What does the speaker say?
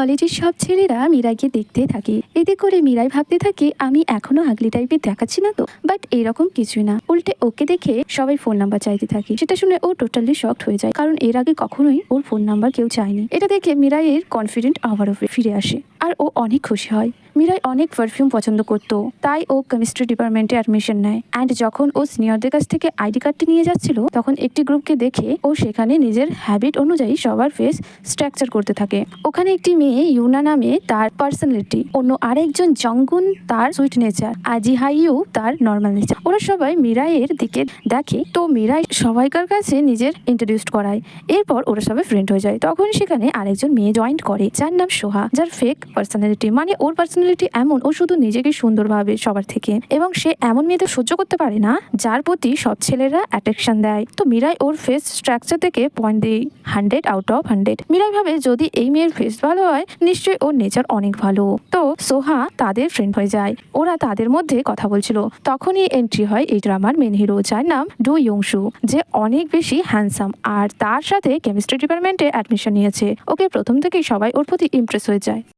কলেজের সব ছেলেরা মীরাকে দেখতে থাকে। এতে করে মীরাই ভাবতে থাকে, আমি এখনও আগলি টাইপের দেখাচ্ছি না তো? বাট এরকম কিছুই না। উল্টে ওকে দেখে সবাই ফোন নাম্বার চাইতে থাকে। সেটা শুনে ও টোটালি শক্ট হয়ে যায়। কারণ এর আগে কখনোই ওর ফোন নাম্বার কেউ চায়নি। এটা দেখে মীরাইয়ের কনফিডেন্ট আবারও ফিরে আসে। আর ও অনেক খুশি হয়। মীরাই অনেক পারফিউম পছন্দ করতো, তাই ও কেমিস্ট্রি ডিপার্টমেন্টে অ্যাডমিশন নেয়। অ্যান্ড যখন ও সিনিয়রদের কাছ থেকে আইডি কার্ডটি নিয়ে যাচ্ছিল, তখন একটি গ্রুপকে দেখে ও সেখানে নিজের হ্যাবিট অনুযায়ী সবার ফেস স্ট্রাকচার করতে থাকে। ওখানে একটি মেয়ে, ইউনা নামে তার পার্সোনালিটি অন্য আরেকজন জঙ্গুন তার সুইট নেচার আজি হাইউ তার নর্মাল নেচার ওরা সবাই মিরাইয়ের দিকে দেখে, তো মিরাই সবাইকার কাছে নিজের ইন্ট্রোডিউস করায়। এরপর ওরা সবাই ফ্রেন্ড হয়ে যায়। তখন সেখানে আরেকজন মেয়ে জয়েন করে, যার নাম সোহা, যার ফেক পার্সোনালিটি মানে ওর পার্সোনালিটি এমন ও শুধু নিজেকে সুন্দর ভাবে সবার থেকে। এবং সে এমন মেয়েদের সহ্য করতে পারে না, যার প্রতি সব ছেলেরা অ্যাট্রাকশন দেয়। তো মিরাই ওর ফেস স্ট্রাকচার থেকে পয়েন্ট দেয় hundred out of hundred Mirai ভাবে যদি এই মেয়ের ফেস ভালো হয়, নিশ্চয়ই ওর নেচার অনেক ভালো। তো সোহা তাদের ফ্রেন্ড হয়ে যায়। ওরা তাদের মধ্যে কথা বলছিল। তখনই এন্ট্রি হয় এই ড্রামার মেন হিরো যার নাম ডু ইয়ংশু যে অনেক বেশি হ্যান্ডসাম আর তার সাথে কেমিস্ট্রি ডিপার্টমেন্টে অ্যাডমিশন নিয়েছে। ওকে প্রথম থেকেই সবাই ওর প্রতি ইমপ্রেস হয়ে যায়।